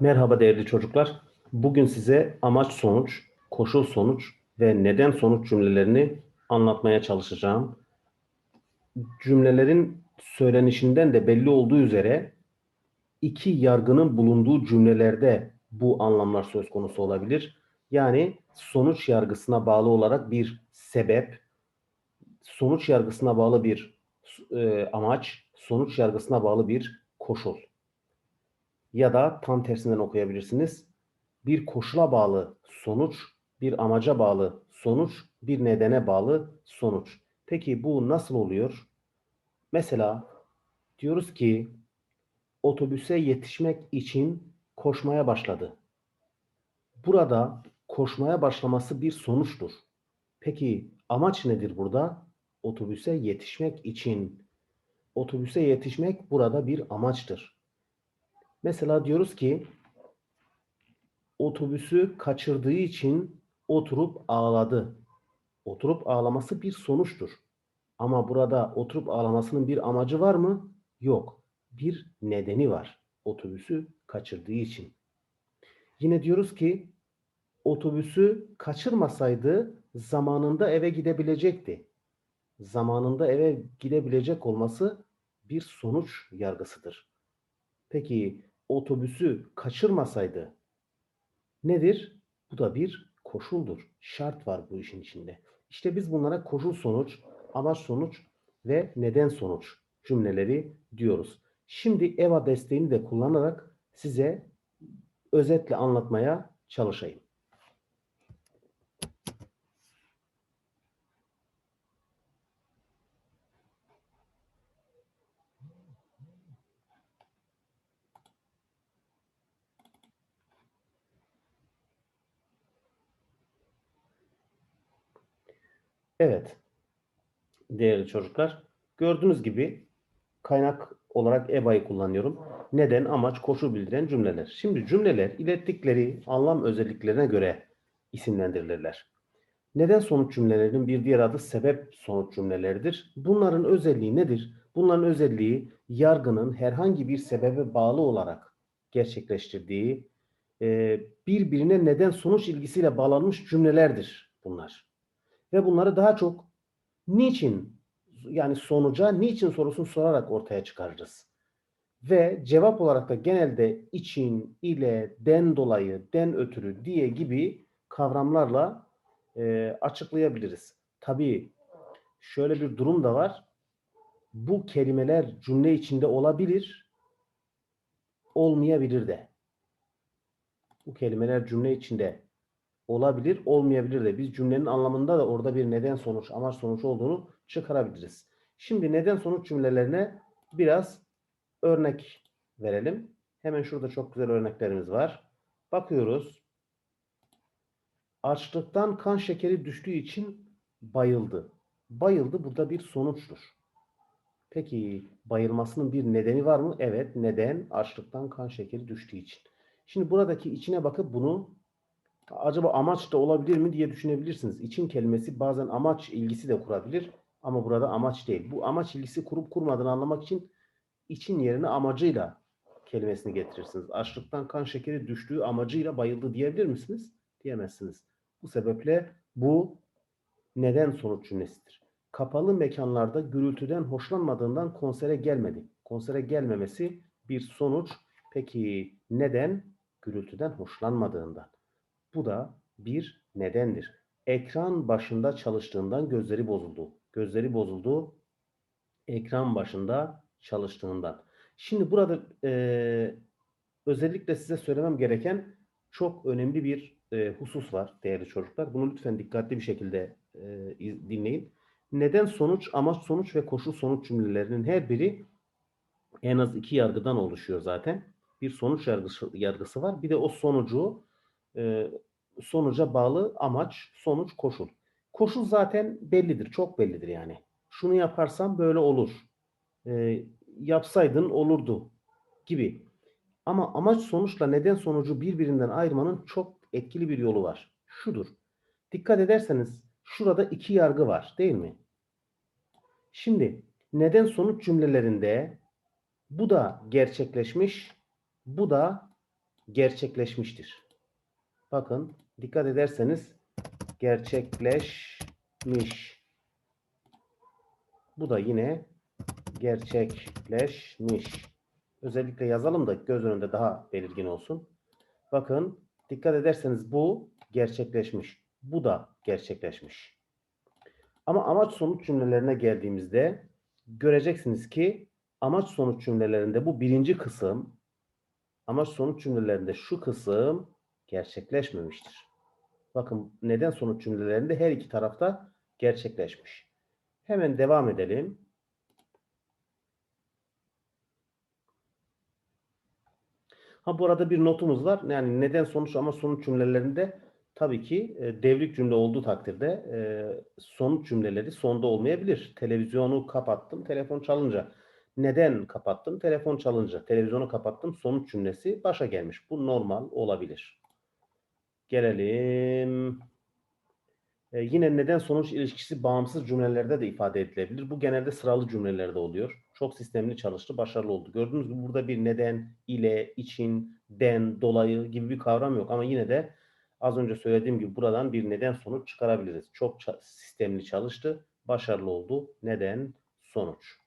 Merhaba değerli çocuklar. Bugün size amaç sonuç, koşul sonuç ve neden sonuç cümlelerini anlatmaya çalışacağım. Cümlelerin söylenişinden de belli olduğu üzere iki yargının bulunduğu cümlelerde bu anlamlar söz konusu olabilir. Yani sonuç yargısına bağlı olarak bir sebep, sonuç yargısına bağlı bir e, amaç, sonuç yargısına bağlı bir koşul ya da tam tersinden okuyabilirsiniz. Bir koşula bağlı sonuç, bir amaca bağlı sonuç, bir nedene bağlı sonuç. Peki bu nasıl oluyor? Mesela diyoruz ki otobüse yetişmek için koşmaya başladı. Burada koşmaya başlaması bir sonuçtur. Peki amaç nedir burada? Otobüse yetişmek için. Otobüse yetişmek burada bir amaçtır. Mesela diyoruz ki otobüsü kaçırdığı için oturup ağladı. Oturup ağlaması bir sonuçtur. Ama burada oturup ağlamasının bir amacı var mı? Yok. Bir nedeni var. Otobüsü kaçırdığı için. Yine diyoruz ki otobüsü kaçırmasaydı zamanında eve gidebilecekti. Zamanında eve gidebilecek olması bir sonuç yargısıdır. Peki otobüsü kaçırmasaydı nedir? Bu da bir koşuldur. Şart var bu işin içinde. İşte biz bunlara koşul sonuç, amaç sonuç ve neden sonuç cümleleri diyoruz. Şimdi EVA desteğini de kullanarak size özetle anlatmaya çalışayım. Evet. Değerli çocuklar, gördüğünüz gibi kaynak olarak EBA'yı kullanıyorum. Neden, amaç, koşul bildiren cümleler. Şimdi cümleler ilettikleri anlam özelliklerine göre isimlendirilirler. Neden sonuç cümlelerinin bir diğer adı sebep sonuç cümleleridir. Bunların özelliği nedir? Bunların özelliği yargının herhangi bir sebebe bağlı olarak gerçekleştirdiği birbirine neden sonuç ilgisiyle bağlanmış cümlelerdir bunlar. Ve bunları daha çok niçin yani sonuca niçin sorusunu sorarak ortaya çıkarırız. Ve cevap olarak da genelde için, ile, den dolayı, den ötürü diye gibi kavramlarla e, açıklayabiliriz. Tabii şöyle bir durum da var. Bu kelimeler cümle içinde olabilir, olmayabilir de. Bu kelimeler cümle içinde olabilir, olmayabilir de. Biz cümlenin anlamında da orada bir neden sonuç, amaç sonuç olduğunu çıkarabiliriz. Şimdi neden sonuç cümlelerine biraz örnek verelim. Hemen şurada çok güzel örneklerimiz var. Bakıyoruz. Açlıktan kan şekeri düştüğü için bayıldı. Bayıldı burada bir sonuçtur. Peki bayılmasının bir nedeni var mı? Evet, neden? Açlıktan kan şekeri düştüğü için. Şimdi buradaki içine bakıp bunu acaba amaç da olabilir mi diye düşünebilirsiniz. İçin kelimesi bazen amaç ilgisi de kurabilir ama burada amaç değil. Bu amaç ilgisi kurup kurmadığını anlamak için için yerine amacıyla kelimesini getirirsiniz. Açlıktan kan şekeri düştüğü amacıyla bayıldı diyebilir misiniz? Diyemezsiniz. Bu sebeple bu neden sonuç cümlesidir. Kapalı mekanlarda gürültüden hoşlanmadığından konsere gelmedi. Konsere gelmemesi bir sonuç. Peki neden? Gürültüden hoşlanmadığından. Bu da bir nedendir. Ekran başında çalıştığından gözleri bozuldu. Gözleri bozuldu. Ekran başında çalıştığından. Şimdi burada e, özellikle size söylemem gereken çok önemli bir e, husus var değerli çocuklar. Bunu lütfen dikkatli bir şekilde e, dinleyin. Neden sonuç, amaç sonuç ve koşul sonuç cümlelerinin her biri en az iki yargıdan oluşuyor zaten. Bir sonuç yargısı, yargısı var. Bir de o sonucu e, sonuca bağlı amaç, sonuç, koşul. Koşul zaten bellidir, çok bellidir yani. Şunu yaparsam böyle olur. E, yapsaydın olurdu gibi. Ama amaç sonuçla neden sonucu birbirinden ayırmanın çok etkili bir yolu var. Şudur. Dikkat ederseniz şurada iki yargı var değil mi? Şimdi neden sonuç cümlelerinde bu da gerçekleşmiş, bu da gerçekleşmiştir. Bakın dikkat ederseniz gerçekleşmiş. Bu da yine gerçekleşmiş. Özellikle yazalım da göz önünde daha belirgin olsun. Bakın dikkat ederseniz bu gerçekleşmiş. Bu da gerçekleşmiş. Ama amaç sonuç cümlelerine geldiğimizde göreceksiniz ki amaç sonuç cümlelerinde bu birinci kısım amaç sonuç cümlelerinde şu kısım gerçekleşmemiştir. Bakın neden sonuç cümlelerinde her iki tarafta gerçekleşmiş. Hemen devam edelim. Ha bu arada bir notumuz var. Yani neden sonuç ama sonuç cümlelerinde tabii ki e, devrik cümle olduğu takdirde e, sonuç cümleleri sonda olmayabilir. Televizyonu kapattım, telefon çalınca. Neden kapattım? Telefon çalınca. Televizyonu kapattım, sonuç cümlesi başa gelmiş. Bu normal olabilir. Gelelim. E, yine neden sonuç ilişkisi bağımsız cümlelerde de ifade edilebilir. Bu genelde sıralı cümlelerde oluyor. Çok sistemli çalıştı, başarılı oldu. Gördüğünüz gibi burada bir neden, ile, için, den, dolayı gibi bir kavram yok. Ama yine de az önce söylediğim gibi buradan bir neden sonuç çıkarabiliriz. Çok sistemli çalıştı, başarılı oldu. Neden, sonuç.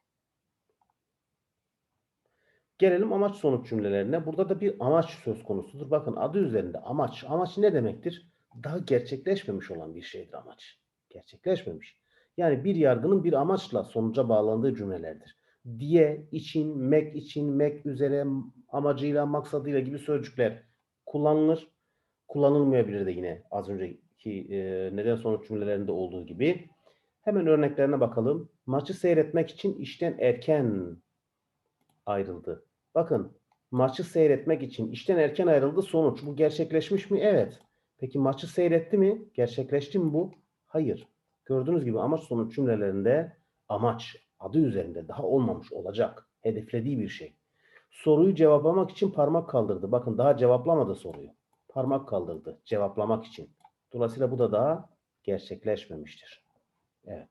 Gelelim amaç sonuç cümlelerine. Burada da bir amaç söz konusudur. Bakın adı üzerinde amaç. Amaç ne demektir? Daha gerçekleşmemiş olan bir şeydir amaç. Gerçekleşmemiş. Yani bir yargının bir amaçla sonuca bağlandığı cümlelerdir. Diye, için, mek için, mek üzere, amacıyla, maksadıyla gibi sözcükler kullanılır. Kullanılmayabilir de yine az önceki e, neden sonuç cümlelerinde olduğu gibi. Hemen örneklerine bakalım. Maçı seyretmek için işten erken ayrıldı. Bakın maçı seyretmek için işten erken ayrıldı sonuç. Bu gerçekleşmiş mi? Evet. Peki maçı seyretti mi? Gerçekleşti mi bu? Hayır. Gördüğünüz gibi amaç sonuç cümlelerinde amaç adı üzerinde daha olmamış olacak. Hedeflediği bir şey. Soruyu cevaplamak için parmak kaldırdı. Bakın daha cevaplamadı soruyu. Parmak kaldırdı cevaplamak için. Dolayısıyla bu da daha gerçekleşmemiştir. Evet.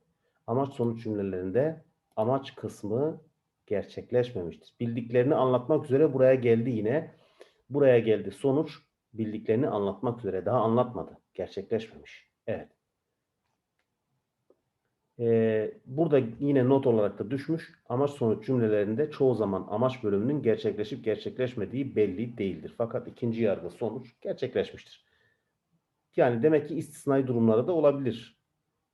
Amaç sonuç cümlelerinde amaç kısmı gerçekleşmemiştir. Bildiklerini anlatmak üzere buraya geldi yine. Buraya geldi. Sonuç bildiklerini anlatmak üzere. Daha anlatmadı. Gerçekleşmemiş. Evet. Ee, burada yine not olarak da düşmüş. Amaç sonuç cümlelerinde çoğu zaman amaç bölümünün gerçekleşip gerçekleşmediği belli değildir. Fakat ikinci yargı sonuç gerçekleşmiştir. Yani demek ki istisnai durumları da olabilir.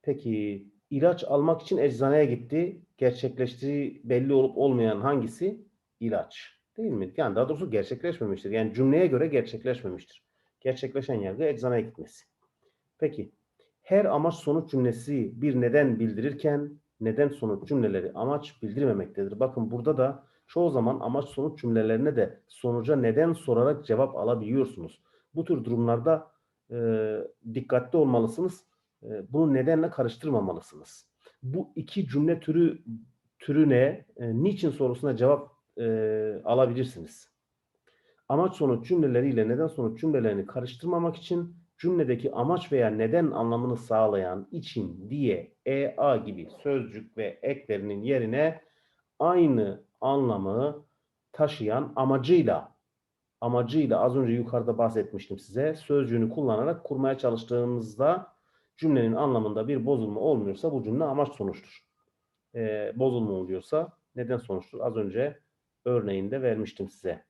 Peki ilaç almak için eczaneye gitti. Gerçekleştiği belli olup olmayan hangisi? İlaç. Değil mi? Yani daha doğrusu gerçekleşmemiştir. Yani cümleye göre gerçekleşmemiştir. Gerçekleşen yargı eczaneye gitmesi. Peki her amaç sonuç cümlesi bir neden bildirirken neden sonuç cümleleri amaç bildirmemektedir. Bakın burada da çoğu zaman amaç sonuç cümlelerine de sonuca neden sorarak cevap alabiliyorsunuz. Bu tür durumlarda e, dikkatli olmalısınız. E, bunu nedenle karıştırmamalısınız. Bu iki cümle türü türüne e, niçin sorusuna cevap e, alabilirsiniz. Amaç sonuç cümleleriyle neden sonuç cümlelerini karıştırmamak için cümledeki amaç veya neden anlamını sağlayan için, diye, e, a gibi sözcük ve eklerinin yerine aynı anlamı taşıyan amacıyla amacıyla az önce yukarıda bahsetmiştim size sözcüğünü kullanarak kurmaya çalıştığımızda cümlenin anlamında bir bozulma olmuyorsa bu cümle amaç sonuçtur. Ee, bozulma oluyorsa neden sonuçtur? Az önce örneğinde vermiştim size.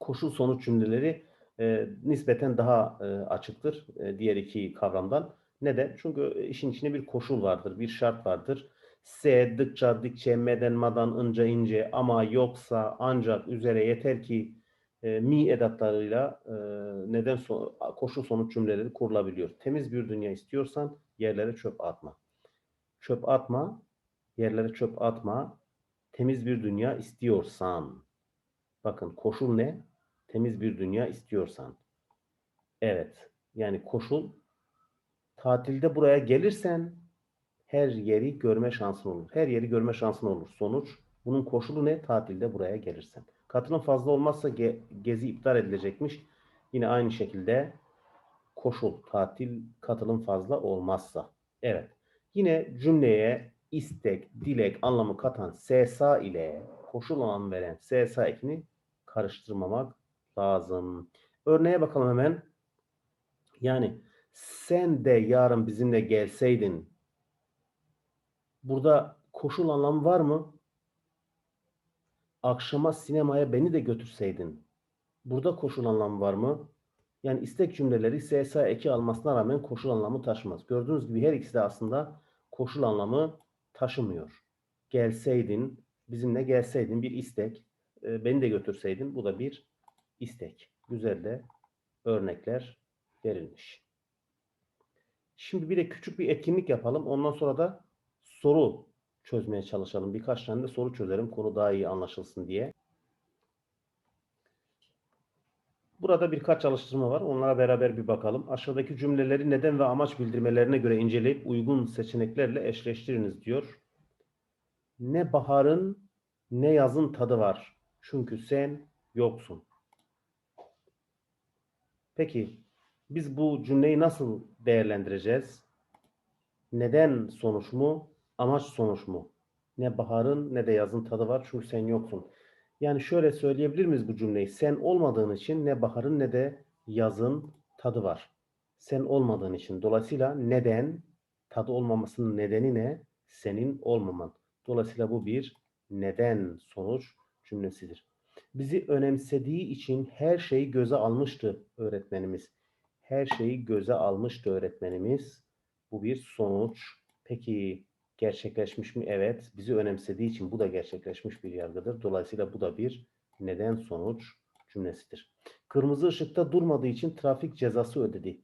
Koşul sonuç cümleleri e, nispeten daha e, açıktır e, diğer iki kavramdan. Neden? Çünkü işin içinde bir koşul vardır, bir şart vardır. Se, dıkça, dikçe, meden, madan,ınca, ince, ama, yoksa, ancak, üzere yeter ki e, mi edatlarıyla e, neden so koşul sonuç cümleleri kurulabiliyor. Temiz bir dünya istiyorsan yerlere çöp atma. Çöp atma, yerlere çöp atma. Temiz bir dünya istiyorsan. Bakın koşul ne? Temiz bir dünya istiyorsan. Evet. Yani koşul tatilde buraya gelirsen her yeri görme şansın olur. Her yeri görme şansın olur. Sonuç bunun koşulu ne? Tatilde buraya gelirsen. Katılım fazla olmazsa ge- gezi iptal edilecekmiş. Yine aynı şekilde koşul, tatil, katılım fazla olmazsa. Evet. Yine cümleye istek, dilek anlamı katan SSA ile koşul anlamı veren SSA ekini karıştırmamak lazım. Örneğe bakalım hemen. Yani sen de yarın bizimle gelseydin. Burada koşul anlamı var mı? Akşama sinemaya beni de götürseydin. Burada koşul anlamı var mı? Yani istek cümleleri SSA eki almasına rağmen koşul anlamı taşımaz. Gördüğünüz gibi her ikisi de aslında koşul anlamı taşımıyor. Gelseydin, bizimle gelseydin bir istek, e, beni de götürseydin bu da bir istek. Güzel de örnekler verilmiş. Şimdi bir de küçük bir etkinlik yapalım. Ondan sonra da soru çözmeye çalışalım. Birkaç tane de soru çözelim konu daha iyi anlaşılsın diye. Burada birkaç çalıştırma var. Onlara beraber bir bakalım. Aşağıdaki cümleleri neden ve amaç bildirmelerine göre inceleyip uygun seçeneklerle eşleştiriniz diyor. Ne baharın ne yazın tadı var. Çünkü sen yoksun. Peki biz bu cümleyi nasıl değerlendireceğiz? Neden sonuç mu? Amaç sonuç mu? Ne baharın ne de yazın tadı var çünkü sen yoksun. Yani şöyle söyleyebilir miyiz bu cümleyi? Sen olmadığın için ne baharın ne de yazın tadı var. Sen olmadığın için. Dolayısıyla neden? Tadı olmamasının nedeni ne? Senin olmaman. Dolayısıyla bu bir neden sonuç cümlesidir. Bizi önemsediği için her şeyi göze almıştı öğretmenimiz. Her şeyi göze almıştı öğretmenimiz. Bu bir sonuç. Peki gerçekleşmiş mi? Evet. Bizi önemsediği için bu da gerçekleşmiş bir yargıdır. Dolayısıyla bu da bir neden sonuç cümlesidir. Kırmızı ışıkta durmadığı için trafik cezası ödedi.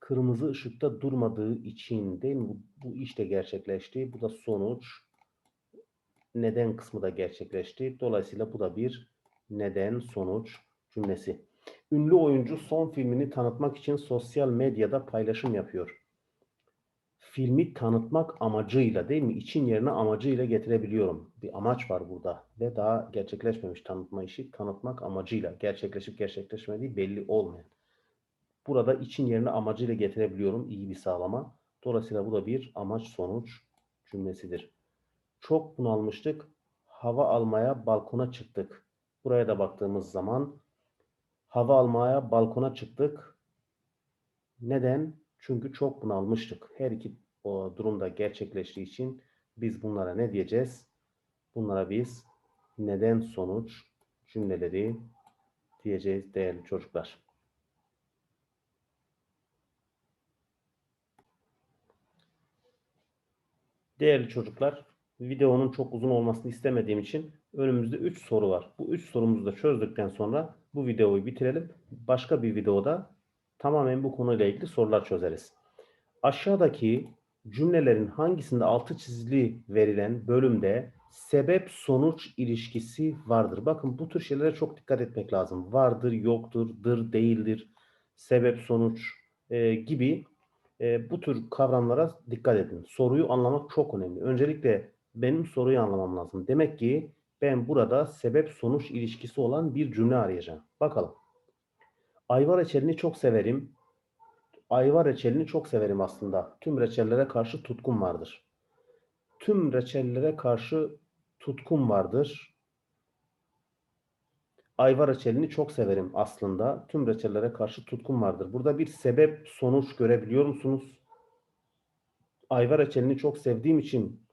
Kırmızı ışıkta durmadığı için değil mi? Bu, bu iş de gerçekleşti. Bu da sonuç. Neden kısmı da gerçekleşti. Dolayısıyla bu da bir neden sonuç cümlesi. Ünlü oyuncu son filmini tanıtmak için sosyal medyada paylaşım yapıyor filmi tanıtmak amacıyla değil mi? İçin yerine amacıyla getirebiliyorum. Bir amaç var burada ve daha gerçekleşmemiş tanıtma işi tanıtmak amacıyla gerçekleşip gerçekleşmediği belli olmayan. Burada için yerine amacıyla getirebiliyorum iyi bir sağlama. Dolayısıyla bu da bir amaç sonuç cümlesidir. Çok bunalmıştık. Hava almaya balkona çıktık. Buraya da baktığımız zaman hava almaya balkona çıktık. Neden? Çünkü çok bunalmıştık. Her iki o durumda gerçekleştiği için biz bunlara ne diyeceğiz? Bunlara biz neden sonuç cümleleri diyeceğiz değerli çocuklar. Değerli çocuklar, videonun çok uzun olmasını istemediğim için önümüzde 3 soru var. Bu 3 sorumuzu da çözdükten sonra bu videoyu bitirelim. Başka bir videoda tamamen bu konuyla ilgili sorular çözeriz. Aşağıdaki cümlelerin hangisinde altı çizili verilen bölümde sebep sonuç ilişkisi vardır? Bakın bu tür şeylere çok dikkat etmek lazım. Vardır, yoktur, dır, değildir, sebep sonuç e, gibi e, bu tür kavramlara dikkat edin. Soruyu anlamak çok önemli. Öncelikle benim soruyu anlamam lazım. Demek ki ben burada sebep sonuç ilişkisi olan bir cümle arayacağım. Bakalım. Ayva reçelini çok severim. Ayva reçelini çok severim aslında. Tüm reçellere karşı tutkum vardır. Tüm reçellere karşı tutkum vardır. Ayva reçelini çok severim aslında. Tüm reçellere karşı tutkum vardır. Burada bir sebep sonuç görebiliyor musunuz? Ayva reçelini çok sevdiğim için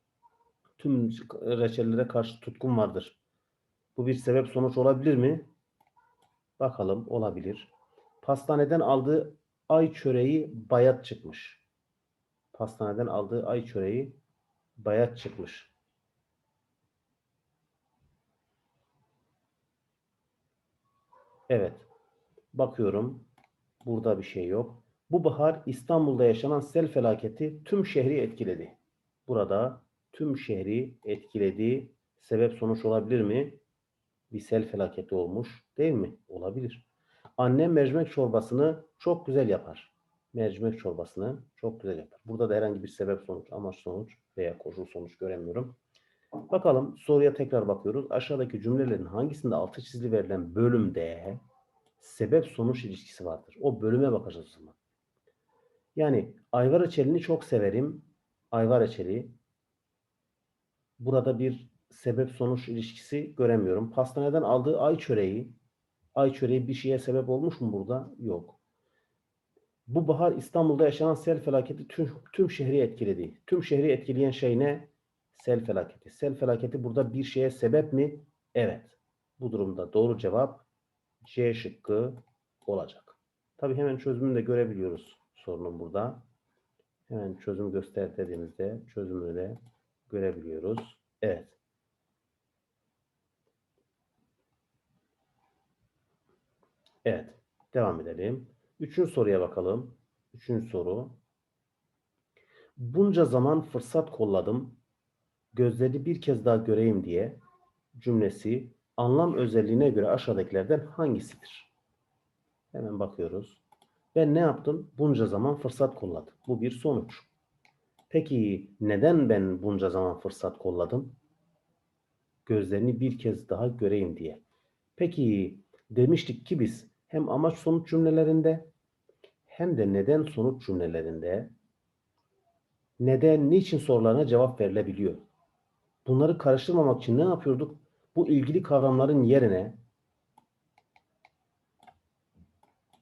tüm reçellere karşı tutkum vardır. Bu bir sebep sonuç olabilir mi? Bakalım olabilir. Pastaneden aldığı ay çöreği bayat çıkmış. Pastaneden aldığı ay çöreği bayat çıkmış. Evet. Bakıyorum. Burada bir şey yok. Bu bahar İstanbul'da yaşanan sel felaketi tüm şehri etkiledi. Burada tüm şehri etkiledi. Sebep sonuç olabilir mi? Bir sel felaketi olmuş değil mi? Olabilir. Annem mercimek çorbasını çok güzel yapar. Mercimek çorbasını çok güzel yapar. Burada da herhangi bir sebep sonuç, amaç sonuç veya koşul sonuç göremiyorum. Bakalım soruya tekrar bakıyoruz. Aşağıdaki cümlelerin hangisinde altı çizili verilen bölümde sebep sonuç ilişkisi vardır? O bölüme bakacağız o zaman. Yani ayvar reçelini çok severim. Ayvar reçeli. Burada bir sebep sonuç ilişkisi göremiyorum. Pastaneden aldığı ay çöreği Ay çöreği bir şeye sebep olmuş mu burada? Yok. Bu bahar İstanbul'da yaşanan sel felaketi tüm, tüm şehri etkiledi. Tüm şehri etkileyen şey ne? Sel felaketi. Sel felaketi burada bir şeye sebep mi? Evet. Bu durumda doğru cevap C şıkkı olacak. Tabii hemen çözümünü de görebiliyoruz sorunun burada. Hemen çözüm göster dediğimizde çözümünü de görebiliyoruz. Evet. Evet. Devam edelim. Üçüncü soruya bakalım. Üçüncü soru. Bunca zaman fırsat kolladım. Gözleri bir kez daha göreyim diye cümlesi anlam özelliğine göre aşağıdakilerden hangisidir? Hemen bakıyoruz. Ben ne yaptım? Bunca zaman fırsat kolladım. Bu bir sonuç. Peki neden ben bunca zaman fırsat kolladım? Gözlerini bir kez daha göreyim diye. Peki demiştik ki biz hem amaç sonuç cümlelerinde hem de neden sonuç cümlelerinde neden, niçin sorularına cevap verilebiliyor. Bunları karıştırmamak için ne yapıyorduk? Bu ilgili kavramların yerine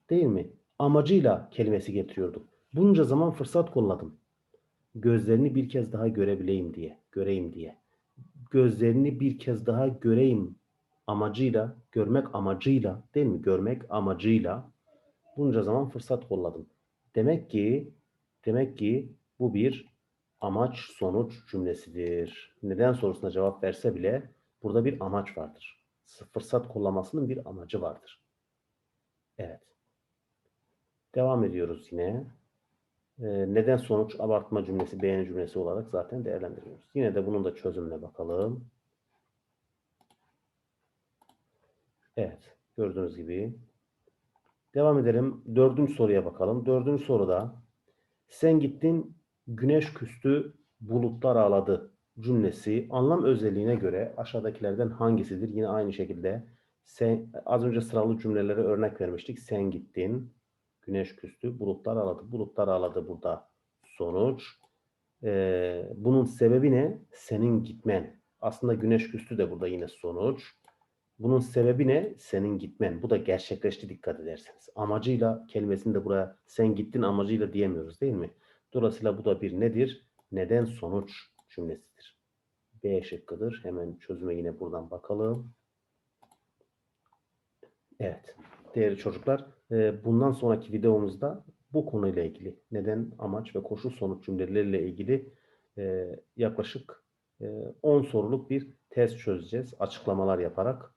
değil mi? Amacıyla kelimesi getiriyorduk. Bunca zaman fırsat kolladım. Gözlerini bir kez daha görebileyim diye, göreyim diye. Gözlerini bir kez daha göreyim amacıyla, görmek amacıyla, değil mi? Görmek amacıyla bunca zaman fırsat kolladım. Demek ki demek ki bu bir amaç sonuç cümlesidir. Neden sorusuna cevap verse bile burada bir amaç vardır. Fırsat kollamasının bir amacı vardır. Evet. Devam ediyoruz yine. Ee, neden sonuç abartma cümlesi, beğeni cümlesi olarak zaten değerlendiriyoruz. Yine de bunun da çözümüne bakalım. Evet. Gördüğünüz gibi. Devam edelim. Dördüncü soruya bakalım. Dördüncü soruda sen gittin güneş küstü bulutlar ağladı cümlesi anlam özelliğine göre aşağıdakilerden hangisidir? Yine aynı şekilde sen, az önce sıralı cümlelere örnek vermiştik. Sen gittin, güneş küstü, bulutlar ağladı. Bulutlar ağladı burada sonuç. Ee, bunun sebebi ne? Senin gitmen. Aslında güneş küstü de burada yine sonuç. Bunun sebebi ne? Senin gitmen. Bu da gerçekleşti dikkat ederseniz. Amacıyla kelimesini de buraya sen gittin amacıyla diyemiyoruz değil mi? Dolayısıyla bu da bir nedir? Neden sonuç cümlesidir. B şıkkıdır. Hemen çözüme yine buradan bakalım. Evet. Değerli çocuklar, e, bundan sonraki videomuzda bu konuyla ilgili neden, amaç ve koşul sonuç cümleleriyle ilgili e, yaklaşık 10 soruluk bir test çözeceğiz. Açıklamalar yaparak.